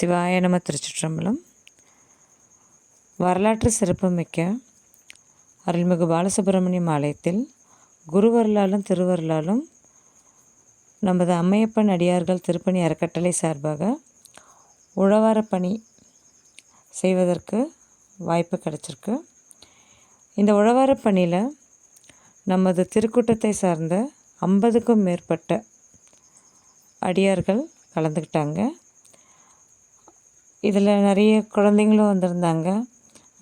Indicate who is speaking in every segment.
Speaker 1: சிவாய நம திருச்சிற்றம்பலம். வரலாற்று சிறப்புமிக்க அருள்மிகு பாலசுப்பிரமணியம் ஆலயத்தில் குருவருளாலும் திருவரலாலும் நமது அம்மையப்பன் அடியார்கள் திருப்பணி அறக்கட்டளை சார்பாக உழவார பணி செய்வதற்கு வாய்ப்பு கிடச்சிருக்கு. இந்த உழவார பணியில் நமது திருக்கூட்டத்தை சார்ந்த ஐம்பதுக்கும் மேற்பட்ட அடியார்கள் கலந்துக்கிட்டாங்க. இதில் நிறைய குழந்தைங்களும் வந்திருந்தாங்க.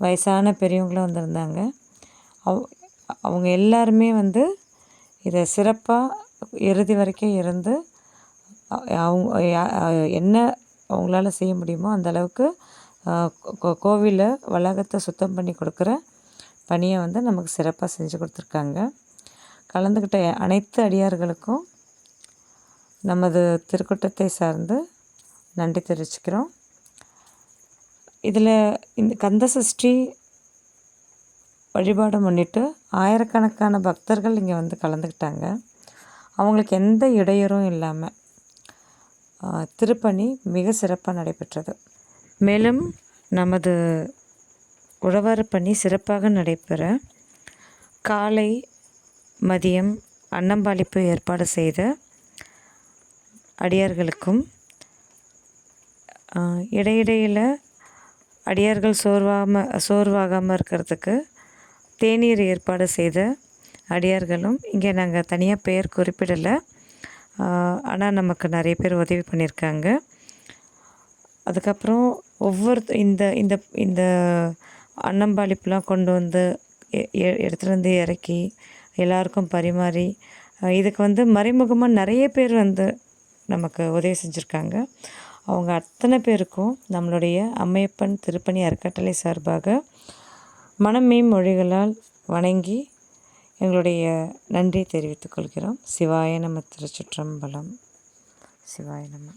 Speaker 1: வயசான பெரியவங்களும் வந்திருந்தாங்க. அவ் அவங்க எல்லாருமே வந்து இதை சிறப்பாக இறுதி வரைக்கும் இருந்து அவங்க என்ன அவங்களால செய்ய முடியுமோ அந்த அளவுக்கு கோவிலை வளாகத்தை சுத்தம் பண்ணி கொடுக்குற பணியை வந்து நமக்கு சிறப்பாக செஞ்சு கொடுத்துருக்காங்க. கலந்துக்கிட்ட அனைத்து அடியார்களுக்கும் நமது திருக்கூட்டத்தை சார்ந்து நன்றி தெரிவிச்சுக்கிறோம். இதில் இந்த கந்த சஷ்டி வழிபாடை முன்னிட்டு ஆயிரக்கணக்கான பக்தர்கள் இங்கே வந்து கலந்துக்கிட்டாங்க. அவங்களுக்கு எந்த இடையூறும் இல்லாமல் திருப்பணி மிக சிறப்பாக நடைபெற்றது. மேலும் நமது உழவார பணி சிறப்பாக நடைபெற காலை மதியம் அன்னம்பாளிப்பு ஏற்பாடு செய்த அடியார்களுக்கும் இடையிடையில் அடியார்கள் சோர்வாமல் சோர்வாகாமல் இருக்கிறதுக்கு தேநீர் ஏற்பாடு செய்த அடியார்களும் இங்கே நாங்கள் தனியாக பெயர் குறிப்பிடலை. ஆனால் நமக்கு நிறைய பேர் உதவி பண்ணியிருக்காங்க. அதுக்கப்புறம் ஒவ்வொரு இந்த இந்த இந்த அன்னம்பாளிப்புலாம் கொண்டு வந்து எடுத்துகிட்டு வந்து இறக்கி எல்லாருக்கும் பரிமாறி இதுக்கு வந்து மறைமுகமாக நிறைய பேர் வந்து நமக்கு உதவி செஞ்சுருக்காங்க. அவங்க அத்தனை பேருக்கும் நம்மளுடைய அம்மையப்பன் திருப்பணி அறக்கட்டளை சார்பாக மனமே மொழிகளால் வணங்கி எங்களுடைய நன்றியை தெரிவித்துக் கொள்கிறோம். சிவாய நம திருச்சிற்றம்பலம். சிவாய நம.